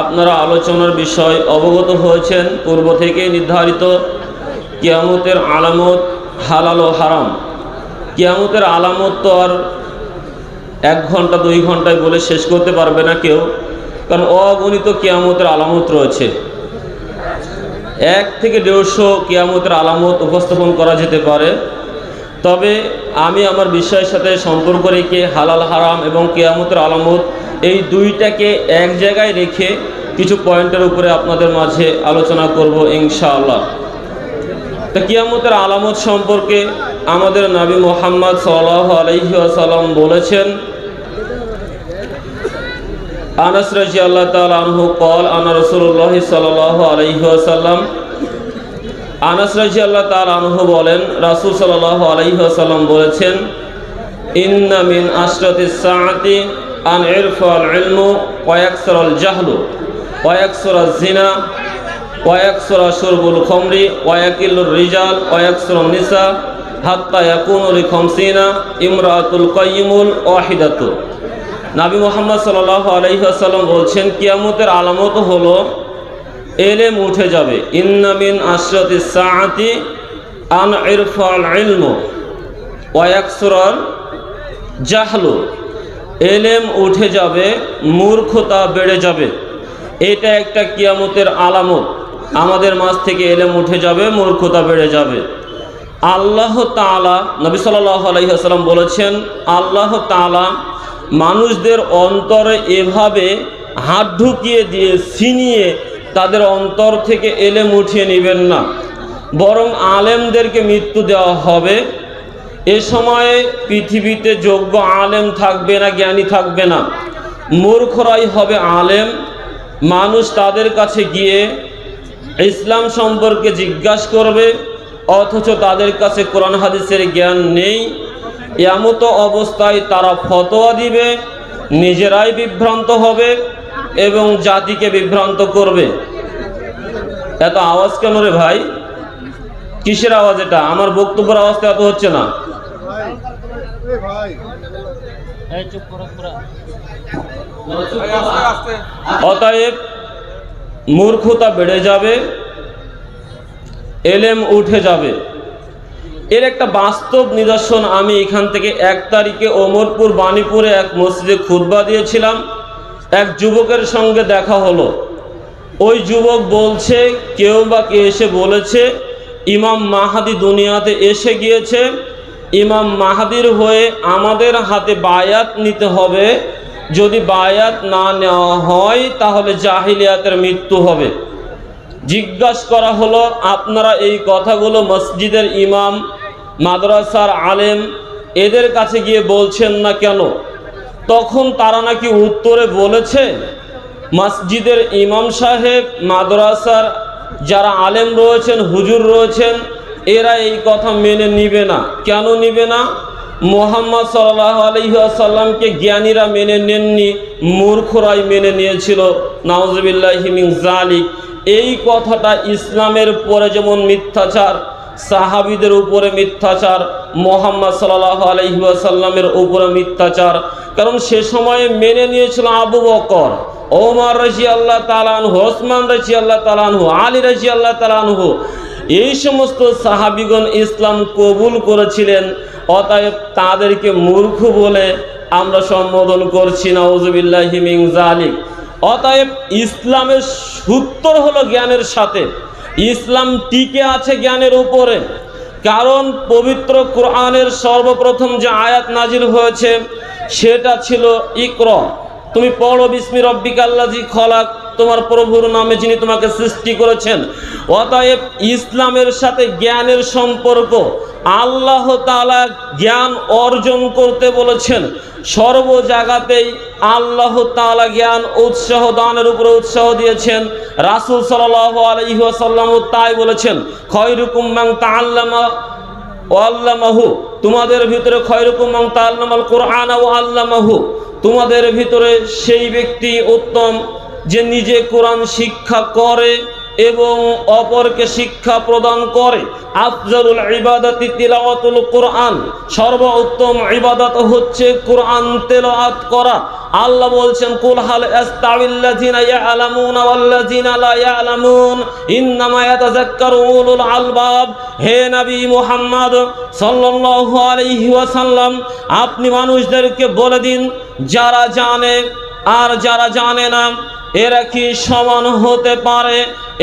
আপনারা আলোচনার বিষয় অবগত হয়েছেন। পূর্ব থেকে নির্ধারিত কিয়ামতের আলামত হালাল ও হারাম। কিয়ামতের আলামত তো আর এক ঘণ্টা, দুই ঘন্টায় বলে শেষ করতে পারবে না কেউ, কারণ অগণিত কিয়ামতের আলামত রয়েছে। এক থেকে দেড়শো কিয়ামতের আলামত উপস্থাপন করা যেতে পারে। তবে আমি আমার বিষয়ের সাথে সম্পর্ক রেখে হালাল, হারাম এবং কেয়ামতের আলামত এই দুইটাকে এক জায়গায় রেখে কিছু পয়েন্টের উপরে আপনাদের মাঝে আলোচনা করব ইনশাআল্লাহ। তা কিয়ামতের আলামত সম্পর্কে আমাদের নবী মোহাম্মদ সাল্লাহ আলহি আসাল্লাম বলেছেন, আনাস রাজি আল্লাহ তাল কল আনা রসুল্লাহ সাল্লাহ আলহি আসাল্লাম আনাস রাজি আল্লাহ তাল আনহু বলেন, রাসুল সাল্লাহ আলহি আসাল্লাম বলেছেন, ইন্না মিন আশরাতি সাআতি আন ইরফাল ইলমু ওয়ায়াকসর আল জাহলু ওয়ায়াকসর জিনা ওয়ায়াকসর শুরবুল খমরি ওয়ায়াকিল্লুর রিজাল ওয়ায়াকসর নিসা, হাত্তা ইয়াকুনুল খমসিনা ইমরাতুল কাইয়িমুল ওয়াহিদাতু। নাবী মোহাম্মদ সাল্লাল্লাহু আলাইহি ওয়াসাল্লাম বলছেন, কিয়ামতের আলামত হলো, এলেম উঠে যাবে। ইন্না মিন আশরাতি সাআতি আন ইরফাল ইলমু ওয়ায়াকসর জাহলু। এলেম উঠে যাবে, মূর্খতা বেড়ে যাবে। এটা একটা কিয়ামতের আলামত। আমাদের মাঝ থেকে এলেম উঠে যাবে, মূর্খতা বেড়ে যাবে। আল্লাহ তালা নবী সাল্লাহ আলহিহাস্লাম বলেছেন, আল্লাহ তালা মানুষদের অন্তরে এভাবে হাত ঢুকিয়ে দিয়ে ছিনিয়ে তাদের অন্তর থেকে এলেম উঠিয়ে নেবেন না। বরং আলেমদেরকে মৃত্যু দেওয়া হবে। এ সময়ে পৃথিবীতে যোগ্য আলেম থাকবে না, জ্ঞানী থাকবে না। মূর্খরাই হবে আলেম। মানুষ তাদের কাছে গিয়ে ইসলাম সম্পর্কে জিজ্ঞাসা করবে, অথচ তাদের কাছে কোরআন হাদিসের জ্ঞান নেই। এমত অবস্থায় তারা ফতোয়া দিবে, নিজেরাই বিভ্রান্ত হবে এবং জাতিকে বিভ্রান্ত করবে। এত আওয়াজ কেন রে ভাই? কিসের আওয়াজ এটা? আমার বক্তব্যের আওয়াজ এত হচ্ছে না। অতএব মূর্খতা বেড়ে যাবে, এলেম উঠে যাবে। এর একটা বাস্তব নিদর্শন আমি এখান থেকে এক তারিখে ওমরপুর বাণীপুরে এক মসজিদে খুতবা দিয়েছিলাম। এক যুবকের সঙ্গে দেখা হলো। ওই যুবক বলছে, কেউ বা কে এসে বলেছে, ইমাম মাহাদি দুনিয়াতে এসে গিয়েছে ইমাম মাহাদির হয়ে আমাদের হাতে বায়াত নিতে হবে। যদি বায়াত না নেওয়া হয়, তাহলে জাহিলিয়াতের মৃত্যু হবে। জিজ্ঞাসা করা হলো, আপনারা এই কথাগুলো মসজিদের ইমাম, মাদ্রাসার আলেম এদের কাছে গিয়ে বলছেন না কেন? তখন তারা নাকি উত্তরে বলেছে, মসজিদের ইমাম সাহেব, মাদ্রাসার যারা আলেম রয়েছেন, হুজুর রয়েছেন এরা এই কথা মেনে নিবে না। কেন নিবে না? মোহাম্মদ সাল্লাহ আলহিহাসাল্লামকে জ্ঞানীরা মেনে নেননি, মূর্খরাই মেনে নিয়েছিল। নাউজবিল্লাহিমিং জালিক এই কথাটা ইসলামের পরে যেমন মিথ্যাচার, সাহাবিদের উপরে মিথ্যাচার, মোহাম্মদ সাল্লাহ আলহিহাসাল্লামের উপরে মিথ্যাচার। কারণ সে সময়ে মেনে নিয়েছিল আবু বকর, ওমর রাজি আল্লাহ তালানহু ওসমান রাজি আল্লাহ তালানহু আলী রাজি আল্লাহ তালানহু এই সমস্ত সাহাবিগণ ইসলাম কবুল করেছিলেন, অতএব তাদেরকে মূর্খ বলে আমরা সম্বোধন করছি না ওজবিল্লাহিমিং জালিক অতএব ইসলামের সূত্র হলো জ্ঞানের সাথে। ইসলাম টিকে আছে জ্ঞানের উপরে। কারণ পবিত্র কোরআনের সর্বপ্রথম যে আয়াত নাজিল হয়েছে, সেটা ছিল ইকর। তুমি পড়ো বিস্মি রব্বিক আল্লাজি খলাক। তোমার প্রভুর নামে যিনি তোমাকে সৃষ্টি করেছেন, অতএব ইসলামের সাথে জ্ঞানের সম্পর্ক, আল্লাহ তালা জ্ঞান অর্জন করতে বলেছেন। সর্ব জায়গাতেই আল্লাহ তালা জ্ঞান উৎসাহ দানের উপরে উৎসাহ দিয়েছেন। রাসুল সাল্লাহ আলহিহাসাল্লামও তাই বলেছেন, খয়রুকুম মাং তাল্লামা ও আল্লামাহু। তোমাদের ভিতরে খয়রুকুম মাং তাল্লামাল কোরআন ও আল্লামাহু। তোমাদের ভিতরে সেই ব্যক্তি উত্তম যে নিজে কোরআন শিক্ষা করে এবং অপরকে শিক্ষা প্রদান করে। আফজলুল ইবাদতি তিলাওয়াতুল কোরআন। সর্বোত্তম ইবাদত হচ্ছে কোরআন তেলাওয়াত করা। আল্লাহ বলছেন, কুল হাল আস্তাবিল্লাযিনা ইয়ালামুনা ওয়াল্লাযিনা লা ইয়ালামুন। ইন্নামা ইয়াতাযাক্কারু উলুল আলবাব। হে নবী মুহাম্মদ সাল্লাল্লাহু আলাইহি ওয়াসাল্লাম, আপনি মানুষদেরকে বলে দিন, যারা জানে আর যারা জানে না, এরা কি সমান হতে পারে?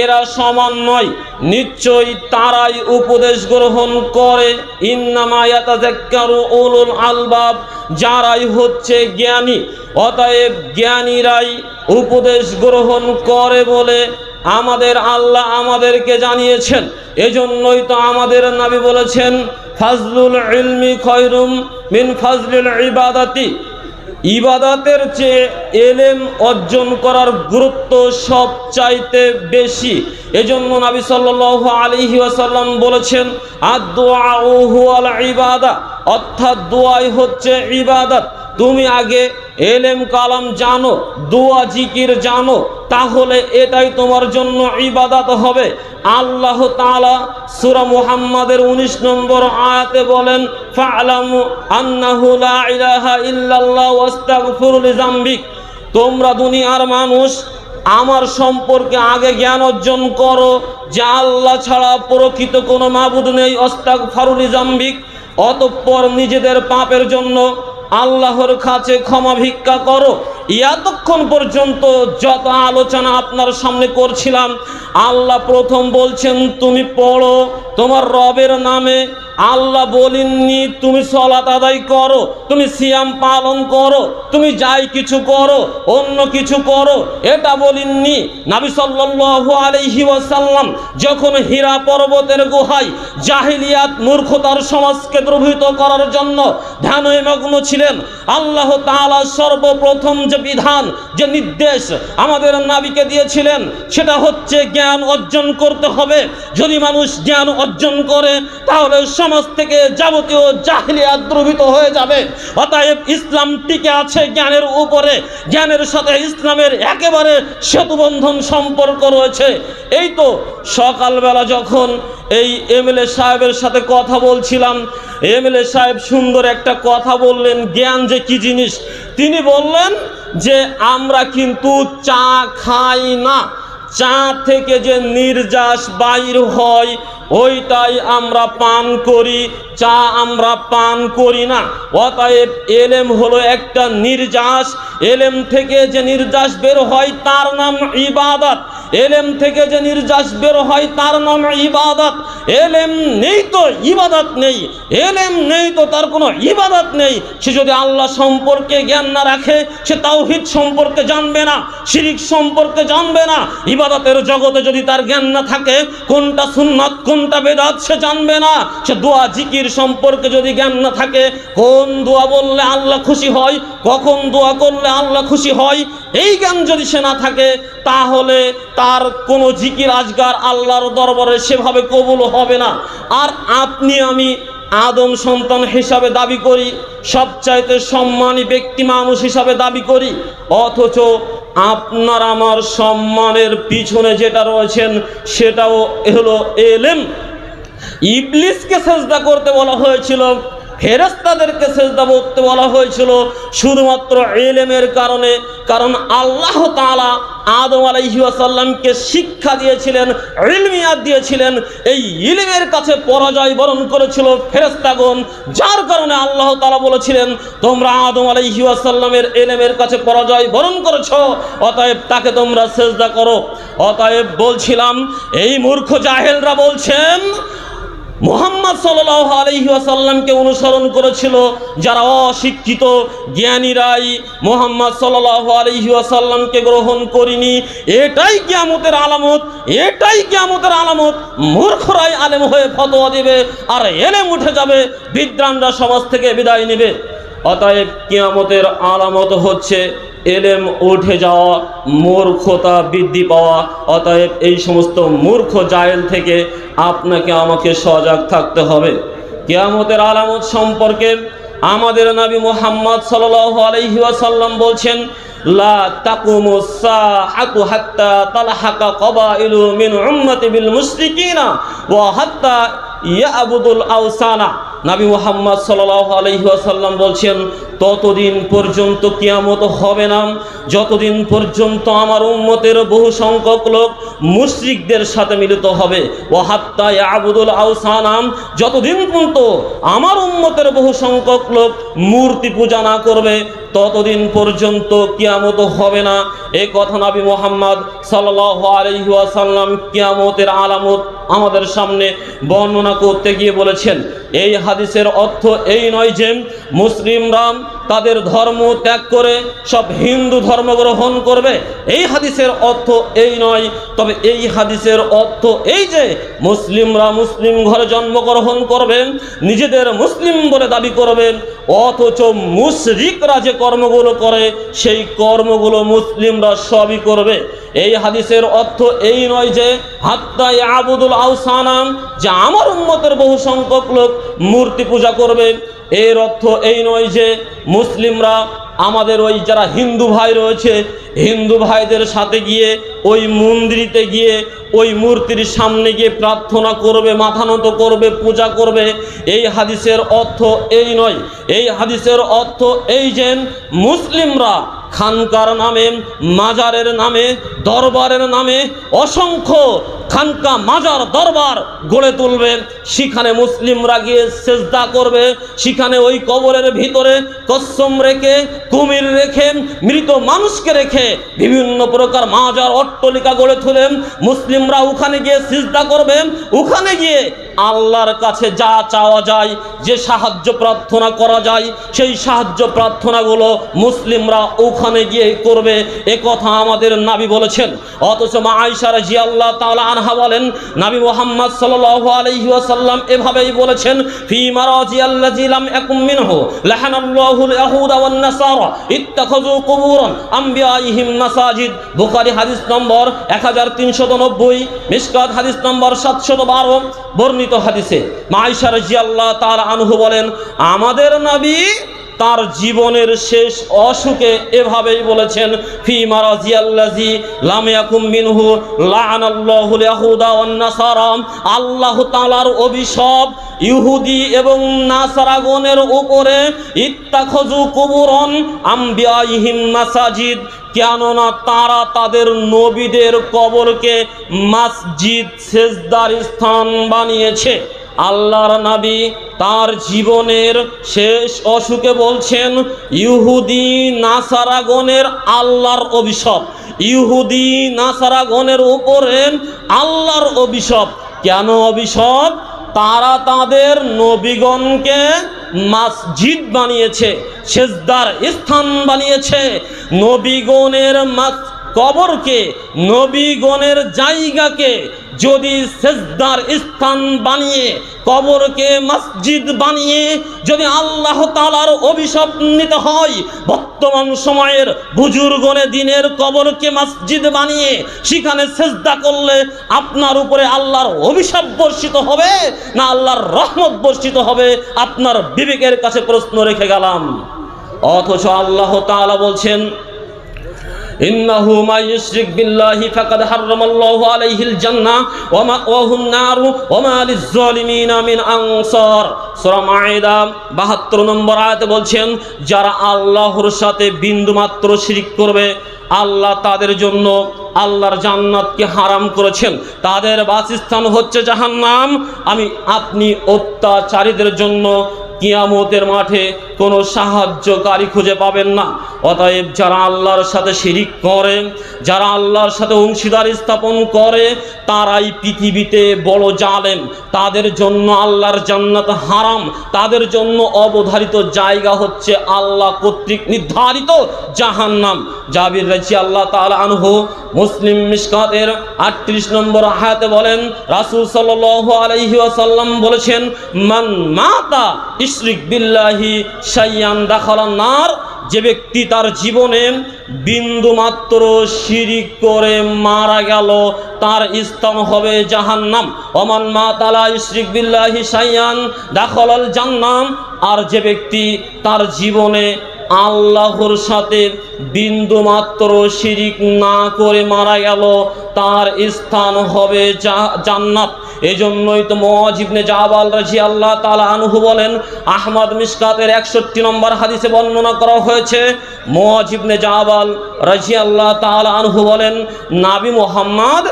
এরা সমান নয়, নিশ্চয়ই তারাই উপদেশ গ্রহণ করে। আলবাব, যারাই হচ্ছে জ্ঞানী, অতএব জ্ঞানীরাই উপদেশ গ্রহণ করে বলে আমাদের আল্লাহ আমাদেরকে জানিয়েছেন। এজন্যই তো আমাদের নবী বলেছেন, ফাজলুল ইলমি খয়রুম মিন ফাজলুল ইবাদাতি। ইবাদাতের চেয়ে এলেম অর্জন করার গুরুত্ব সব চাইতে বেশি। এজন্য নাবি সাল্লাল্লাহু আলাইহি আসাল্লাম বলেছেন আদ-দুআউ হুয়াল ইবাদা অর্থাৎ দোয়াই হচ্ছে ইবাদত। তুমি আগে এলেম কালাম জানো, দোয়া জিকির জানো তাহলে এটাই তোমার জন্য ইবাদত হবে। আল্লাহ তাআলা সূরা মুহাম্মাদের 19 নম্বর আয়াতে বলেন, ফা'লামু আন্নাহু লা ইলাহা ইল্লাল্লাহ ওয়াস্তাগফিরু লিযামবিক। তোমরা দুনিয়ার মানুষ, আমার সম্পর্কে আগে জ্ঞান অর্জন করো যে আল্লাহ ছাড়া প্রকৃত কোনো মাবুদ নেই অস্তাক ফারুলি জাম্বিক অতঃপর নিজেদের পাপের জন্য আল্লাহর কাছে ক্ষমা ভিক্ষা করো। এতক্ষণ পর্যন্ত যত আলোচনা আপনার সামনে করছিলাম, আল্লাহ প্রথম বলছেন, তুমি পড়ো, তোমার রবের নামে আল্লাহ বলেননি, তুমি সলাত আদায় করো, তুমি সিয়াম পালন করো, তুমি যাই কিছু করো, অন্য কিছু করো। এটা বলেননি। নাবি সাল্লাল্লাহু আলাইহি ওয়াসাল্লাম যখন হীরা পর্বতের গুহায় জাহিলিয়াত মূর্খতার সমাজকে দ্রবীত করার জন্য ধ্যানে মগ্ন ছিলেন, আল্লাহ তাআলা সর্বপ্রথম যে বিধান, যে নির্দেশ আমাদের নাবিকে দিয়েছিলেন, সেটা হচ্ছে জ্ঞান অর্জন করতে হবে। যদি মানুষ জ্ঞান অর্জন করে, তাহলে সমাজ থেকে যাবতীয় জাহিলিয়াত দ্রবীত হয়ে যাবে। অতএব ইসলাম টিকে আছে জ্ঞানের উপরে। জ্ঞানের সাথে ইসলামের একেবারে সেতুবন্ধন সম্পর্ক রয়েছে। এই তো সকালবেলা যখন এই এমএলএ সাহেবের সাথে কথা বলছিলাম। এমএলএ সাহেব সুন্দর একটা কথা বললেন, জ্ঞান যে কি জিনিস? তিনি বললেন যে, আমরা কিন্তু চা খাই না। চা থেকে যে নির্যাস বাইর হয়, ওইটাই আমরা পান করি। চা আমরা পান করি না। অতএব এলেম হলো একটা নির্যাস। এলেম থেকে যে নির্যাস বের হয়, তার নাম ইবাদত। এলেম থেকে যে নির্যাস বের হয়, তার নাম ইবাদত। এলেম নেই তো, ইবাদত নেই। এলেম নেই তো, তার কোনো ইবাদত নেই। সে যদি আল্লাহ সম্পর্কে জ্ঞান না রাখে, সে তাওহিদ সম্পর্কে জানবে না, শিরিক সম্পর্কে জানবে না। ইবাদতের জগতে যদি তার জ্ঞান না থাকে, কোনটা সুন্নাত, কোনটা বেদাত, সে জানবে না। সে দোয়া, জিকির সম্পর্কে যদি জ্ঞান না থাকে, কোন দোয়া বললে আল্লাহ খুশি হয়, কখন দোয়া করলে আল্লাহ খুশি হয়, এই জ্ঞান যদি সে না থাকে, তাহলে তার কোনো জিকির আজগার আল্লাহর দরবারে সেভাবে কবুল হবে না। আর আপনি আমি আদম সন্তান হিসাবে দাবি করি, সবচাইতে সম্মানী ব্যক্তি মানুষ হিসাবে দাবি করি, অথচ আপনার আমার সম্মানের পিছনে যেটা রয়েছেন সেটাও হলো এলেম। ইবলিসকে সেজদা করতে বলা হয়েছিল ফেরেস্তাদেরকে সেজদা করতে বলা হয়েছিল শুধুমাত্র এলেমের কারণে, কারণ আল্লাহ তাআলা আদম আলাইহি ওয়াসাল্লামকে শিক্ষা দিয়েছিলেন ইলমিয়াত দিয়েছিলেন, এই ইলমের কাছে পরাজয় বরণ করেছিল ফেরেস্তাগণ যার কারণে আল্লাহ তাআলা বলেছিলেন, তোমরা আদম আলাইহি ওয়াসাল্লামের এলেমের কাছে পরাজয় বরণ করেছ, অতএব তাকে তোমরা সেজদা করো। অতএব বলছিলাম, এই মূর্খ জাহেলরা বলছেন মোহাম্মদ সাল্লাহ আলহি আসাল্লামকে অনুসরণ করেছিল যারা অশিক্ষিত জ্ঞানীরাই মোহাম্মদ সাল্লাহ আলহি আসাল্লামকে গ্রহণ করিনি। এটাই কিয়ামতের আলামত, এটাই কিয়ামতের আলামত। মূর্খরাই আলেম হয়ে ফতোয়া দেবে আর এলেম উঠে যাবে বিদ্রানরা সমাজ থেকে বিদায় নেবে। অতএব কিয়ামতের আলামত হচ্ছে এলেম উঠে যাওয়া, মূর্খতা বৃদ্ধি পাওয়া, অতএব এই সমস্ত মূর্খ জায়েল থেকে আপনাকে আমাকে সজাগ থাকতে হবে। কেয়ামতের আলামত সম্পর্কে আমাদের নবী মোহাম্মদ সাল্লাল্লাহু আলাইহি ওয়াসাল্লাম বলছেন বলছেন ততদিন পর্যন্ত কিয়ামত হবে না। যতদিন পর্যন্ত আমার উম্মতের বহু সংখ্যক লোক মুশরিকদের সাথে মিলিত হবে। ও হাত্তায় আবুদুল আউসানাম, যতদিন পর্যন্ত আমার উম্মতের বহু সংখ্যক লোক মূর্তি পূজা না করবে ততদিন পর্যন্ত কিয়ামত হবে না। এ কথা নাবি মোহাম্মদ সাল্লাহ আলহিহাসাল্লাম কিয়ামতের আলামত আমাদের সামনে বর্ণনা করতে গিয়ে বলেছেন। এই হাদিসের অর্থ এই নয় যে মুসলিমরা তাদের ধর্ম ত্যাগ করে সব হিন্দু ধর্ম গ্রহণ করবে। এই হাদিসের অর্থ এই নয়, তবে এই হাদিসের অর্থ এই যে মুসলিমরা মুসলিম ঘরে জন্মগ্রহণ করবেন, নিজেদের মুসলিম বলে দাবি করবেন, অথচ মুশরিকরা যে কর্মগুলো করে, সেই কর্মগুলো মুসলিমরা সবই করবে। এই হাদিসের অর্থ এই নয় যে হাত্তাই আবুদুল আউসানাম, যে আমার উম্মতের বহু সংখ্যক লোক মূর্তি পূজা করবে এর অর্থ এই নয় যে মুসলিমরা আমাদের ওই যারা হিন্দু ভাই রয়েছে, হিন্দু ভাইদের সাথে গিয়ে ওই মন্দিরিতে গিয়ে ওই মূর্তির সামনে গিয়ে প্রার্থনা করবে, মাথা নত করবে, পূজা করবে, এই হাদিসের অর্থ এই নয়। এই হাদিসের অর্থ এই যে মুসলিমরা খানকার নামে, মাজারের নামে, দরবারের নামে অসংখ্য খানকা মাজার দরবার গড়ে তুলবে। সেখানে মুসলিমরা গিয়ে সেজদা করবে। সেখানে ওই কবরের ভিতরে কসম রেখে, কুমির রেখে, মৃত মানুষকে রেখে বিভিন্ন প্রকার মাজার অট্টলিকা গড়ে তুলেন মুসলিমরা ওখানে গিয়ে সিজদা করবে। ওখানে গিয়ে আল্লাহর কাছে যা চাওয়া যায়, যে সাহায্য প্রার্থনা করা যায়, সেই সাহায্য প্রার্থনাগুলো মুসলিমরা ওখানে গিয়ে করবে। এ কথা আমাদের নাবি বলেছেন। অথচ মা আয়সার জি আল্লাহ তাআলা আনহা বলেন, নাবি মোহাম্মদ সাল্লাল্লাহু আলাইহি ওয়াসাল্লাম এভাবেই বলেছেন, ফি মারাজি আল্লাজি লাম ইয়াকুম মিনহু লাহানাল্লাহুল ওয়ান নাসারা ইত্তাখাযু কুবুরান আমবিয়াইহিম মাসাজিদ। বুখারী হাদিস নম্বর 1390 মিশকাত হাদিস নম্বর 712 বর্ণিত হাদিসে মা জিয়াল্লাহ তার আনহু বলেন আমাদের নবী তার জীবনের শেষ অসুখে এভাবেই বলেছেন, ফি মারাজিয়াল্লাজি লাম ইয়াকুম মিনহু লাআনাল্লাহুল ইয়াহুদা ওয়ান নাসারা। আল্লাহ তাআলার অভিশাপ ইহুদি এবং নাসারাগণের উপরে ইত্তাখজু কুবুরন আম্বিয়াইহিম মাসাজিদ। কেননা তারা তাদের নবীদের কবরকে মসজিদ, সেজদার স্থান বানিয়েছে। আল্লাহর নবী তার জীবনের শেষ অসুখে বলছেন, ইহুদি নাসারাগণের আল্লাহর অভিশাপ, ইহুদি নাসারাগণের উপরে আল্লাহর অভিশাপ। কেন অভিশাপ? তারা তাদের নবীগণকে মসজিদ বানিয়েছে, সেজদার স্থান বানিয়েছে। নবীগণের মাস কবরকে, নবীগণের জায়গাকে যদি সেজদার স্থান বানিয়ে, কবরকে মসজিদ বানিয়ে যদি আল্লাহ তালার অভিশাপ নিতে হয়, বর্তমান সময়ের বুজুর্গনে দিনের কবরকে মসজিদ বানিয়ে সেখানে সেজদা করলে আপনার উপরে আল্লাহর অভিশাপ বর্ষিত হবে না আল্লাহর রহমত বর্ষিত হবে? আপনার বিবেকের কাছে প্রশ্ন রেখে গেলাম। অথচ আল্লাহ তালা বলছেন إنه ما يشرك بالله فقد حرم الله عليه الجنة ومأواه النار وما للظالمين من أنصار সূরা মাইদা 72 নম্বর আয়াতে বলছেন যারা আল্লাহর সাথে বিন্দুমাত্র শিরিক করবে আল্লাহ তাদের জন্য আল্লাহর জান্নাতকে হারাম করেছেন তাদের বাসস্থান হচ্ছে জাহান্নাম আমি আপনি অত্যাচারীদের জন্য কিয়ামতের মাঠে কোনো সাহায্যকারী খুঁজে পাবেন না। অতএব যারা আল্লাহর সাথে শিরিক করে, যারা আল্লাহর সাথে অংশীদার স্থাপন করে, তারাই পৃথিবীতে বড় জালেম। তাদের জন্য আল্লাহর জান্নাত হারাম। তাদের জন্য অবধারিত জায়গা হচ্ছে আল্লাহ কর্তৃক নির্ধারিত জাহান্নাম। জাবির রাজি আল্লাহ তাআলা আনহু মুসলিম মিশকাতের আটত্রিশ নম্বর হায়াতে বলেন, রাসূল সাল্লাল্লাহু আলাইহি ওয়াসাল্লাম বলেছেন, মান মাতা ইশরিক বিল্লাহি সাইয়ান দাখালান নার, যে ব্যক্তি তার জীবনে বিন্দুমাত্র শিরিক করে মারা গেল, তার স্থান হবে জাহান্নাম। অমান মা তালা ইশরিক বিল্লাহি সাইয়ান দাখলাল জান্নাম। আর যে ব্যক্তি তার জীবনে আল্লাহর সাথে বিন্দু মাত্র শিরিক না করে মারা গেল, তার স্থান হবে জান্নাত। এই জন্যই তো মজিবনে জাবাল রাজি আল্লাহ তালা আনহু বলেন, আহমদ মিসকাতের একষট্টি নম্বর হাদিসে বর্ণনা করা হয়েছে মজিবনে জাবাল রাজি আল্লাহ তালা আনহু বলেন, নাবি মোহাম্মদ